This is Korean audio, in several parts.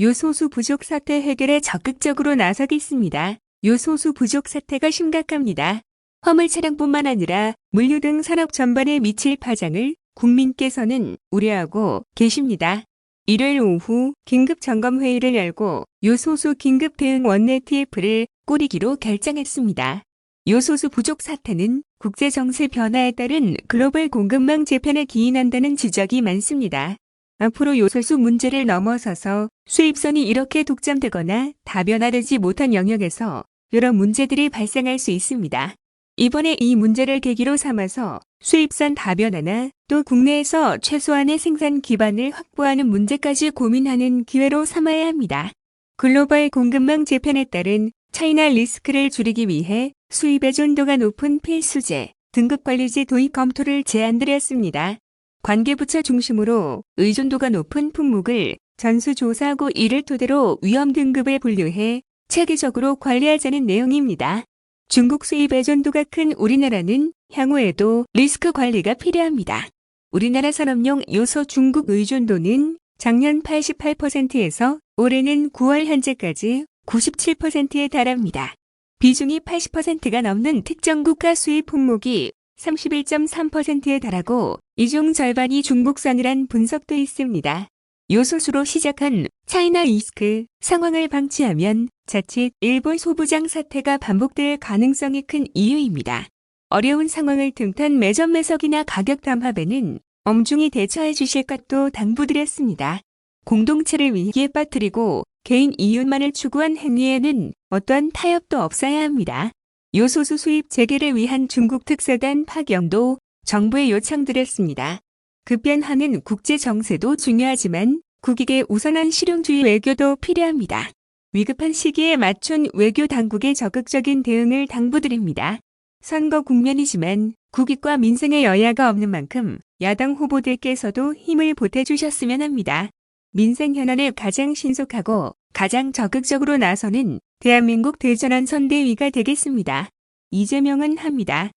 요소수 부족 사태 해결에 적극적으로 나서겠습니다. 요소수 부족 사태가 심각합니다. 화물 차량뿐만 아니라 물류 등 산업 전반에 미칠 파장을 국민께서는 우려하고 계십니다. 일요일 오후 긴급 점검 회의를 열고 요소수 긴급 대응 원내 TF를 꾸리기로 결정했습니다. 요소수 부족 사태는 국제 정세 변화에 따른 글로벌 공급망 재편에 기인한다는 지적이 많습니다. 앞으로 요소수 문제를 넘어서서 수입선이 이렇게 독점되거나 다변화되지 못한 영역에서 여러 문제들이 발생할 수 있습니다. 이번에 이 문제를 계기로 삼아서 수입선 다변화나 또 국내에서 최소한의 생산 기반을 확보하는 문제까지 고민하는 기회로 삼아야 합니다. 글로벌 공급망 재편에 따른 차이나 리스크를 줄이기 위해 수입 의 존도가 높은 필수제, 등급관리제 도입 검토를 제안드렸습니다. 관계부처 중심으로 의존도가 높은 품목을 전수조사하고 이를 토대로 위험 등급에 분류해 체계적으로 관리하자는 내용입니다. 중국 수입 의존도가 큰 우리나라는 향후에도 리스크 관리가 필요합니다. 우리나라 산업용 요소 중국 의존도는 작년 88%에서 올해는 9월 현재까지 97%에 달합니다. 비중이 80%가 넘는 특정 국가 수입 품목이 31.3%에 달하고 이 중 절반이 중국산이란 분석도 있습니다. 요소수로 시작한 차이나 리스크 상황을 방치하면 자칫 일본 소부장 사태가 반복될 가능성이 큰 이유입니다. 어려운 상황을 틈탄 매점 매석이나 가격 담합에는 엄중히 대처해 주실 것도 당부드렸습니다. 공동체를 위기에 빠뜨리고 개인 이윤만을 추구한 행위에는 어떠한 타협도 없어야 합니다. 요소수 수입 재개를 위한 중국 특사단 파견도 정부에 요청드렸습니다. 급변하는 국제 정세도 중요하지만 국익에 우선한 실용주의 외교도 필요합니다. 위급한 시기에 맞춘 외교 당국의 적극적인 대응을 당부드립니다. 선거 국면이지만 국익과 민생의 여야가 없는 만큼 야당 후보들께서도 힘을 보태주셨으면 합니다. 민생 현안에 가장 신속하고 가장 적극적으로 나서는 대한민국 대전환 선대위가 되겠습니다. 이재명은 합니다.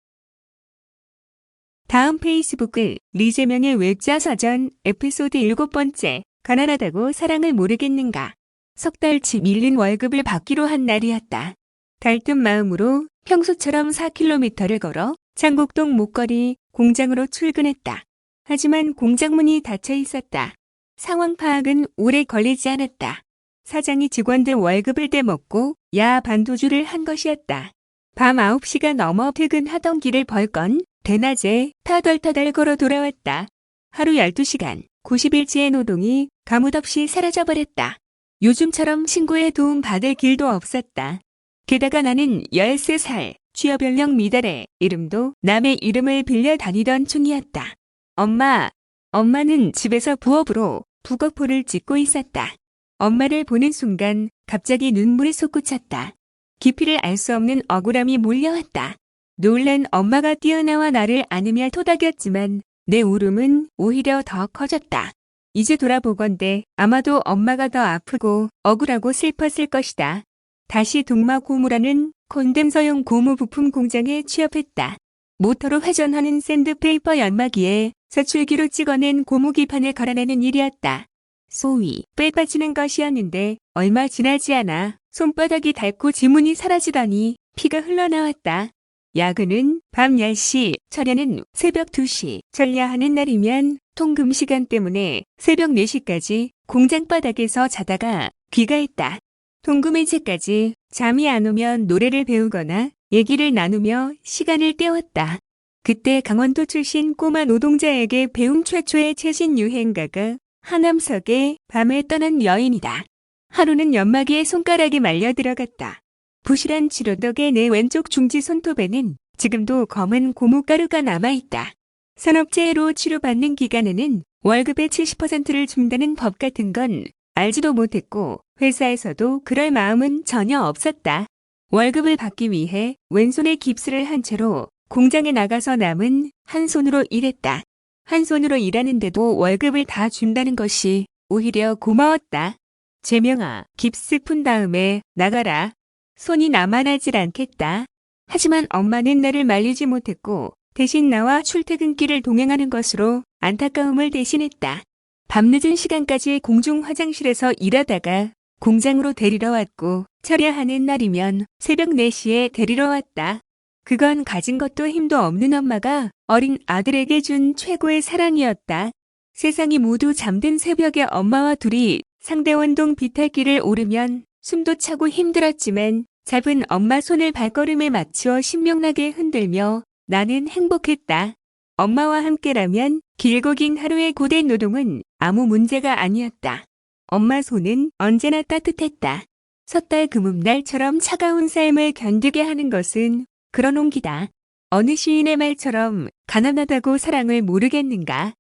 다음 페이스북을 리재명의 외자 사전 에피소드 일곱 번째 가난하다고 사랑을 모르겠는가 석 달치 밀린 월급을 받기로 한 날이었다. 달뜬 마음으로 평소처럼 4km를 걸어 장곡동 목걸이 공장으로 출근했다. 하지만 공장 문이 닫혀 있었다. 상황 파악은 오래 걸리지 않았다. 사장이 직원들 월급을 떼먹고 야 반도주를 한 것이었다. 밤 9시가 넘어 퇴근하던 길을 벌건 대낮에 타덜타덜 걸어 돌아왔다. 하루 12시간 90일치의 노동이 가뭇없이 사라져버렸다. 요즘처럼 신고에 도움 받을 길도 없었다. 게다가 나는 13살 취업연령 미달에 이름도 남의 이름을 빌려 다니던 중이었다. 엄마, 엄마는 집에서 부업으로 북어포를 찍고 있었다. 엄마를 보는 순간 갑자기 눈물이 솟구쳤다. 깊이를 알 수 없는 억울함이 몰려왔다. 놀란 엄마가 뛰어나와 나를 안으며 토닥였지만 내 울음은 오히려 더 커졌다. 이제 돌아보건대 아마도 엄마가 더 아프고 억울하고 슬펐을 것이다. 다시 동마 고무라는 콘덴서용 고무 부품 공장에 취업했다. 모터로 회전하는 샌드페이퍼 연마기에 서출기로 찍어낸 고무 기판을 갈아내는 일이었다. 소위 빼빠지는 것이었는데 얼마 지나지 않아 손바닥이 닳고 지문이 사라지더니 피가 흘러나왔다. 야근은 밤 10시, 철야는 새벽 2시, 전야하는 날이면 통금 시간 때문에 새벽 4시까지 공장 바닥에서 자다가 귀가했다. 통금 해제까지 잠이 안 오면 노래를 배우거나 얘기를 나누며 시간을 때웠다. 그때 강원도 출신 꼬마 노동자에게 배움 최초의 최신 유행가가 하남석의 밤에 떠난 여인이다. 하루는 연마기에 손가락이 말려 들어갔다. 부실한 치료 덕에 내 왼쪽 중지 손톱에는 지금도 검은 고무가루가 남아있다. 산업재해로 치료받는 기간에는 월급의 70%를 준다는 법 같은 건 알지도 못했고 회사에서도 그럴 마음은 전혀 없었다. 월급을 받기 위해 왼손에 깁스를 한 채로 공장에 나가서 남은 한 손으로 일했다. 한 손으로 일하는데도 월급을 다 준다는 것이 오히려 고마웠다. 재명아, 깁스 푼 다음에 나가라. 손이 남아나질 않겠다. 하지만 엄마는 나를 말리지 못했고 대신 나와 출퇴근길을 동행하는 것으로 안타까움을 대신했다. 밤늦은 시간까지 공중 화장실에서 일하다가 공장으로 데리러 왔고 철야하는 날이면 새벽 4시에 데리러 왔다. 그건 가진 것도 힘도 없는 엄마가 어린 아들에게 준 최고의 사랑이었다. 세상이 모두 잠든 새벽에 엄마와 둘이 상대원동 비탈길을 오르면 숨도 차고 힘들었지만 잡은 엄마 손을 발걸음에 맞추어 신명나게 흔들며 나는 행복했다. 엄마와 함께라면 길고 긴 하루의 고된 노동은 아무 문제가 아니었다. 엄마 손은 언제나 따뜻했다. 섣달 금음날처럼 차가운 삶을 견디게 하는 것은 그런 온기다. 어느 시인의 말처럼 가난하다고 사랑을 모르겠는가?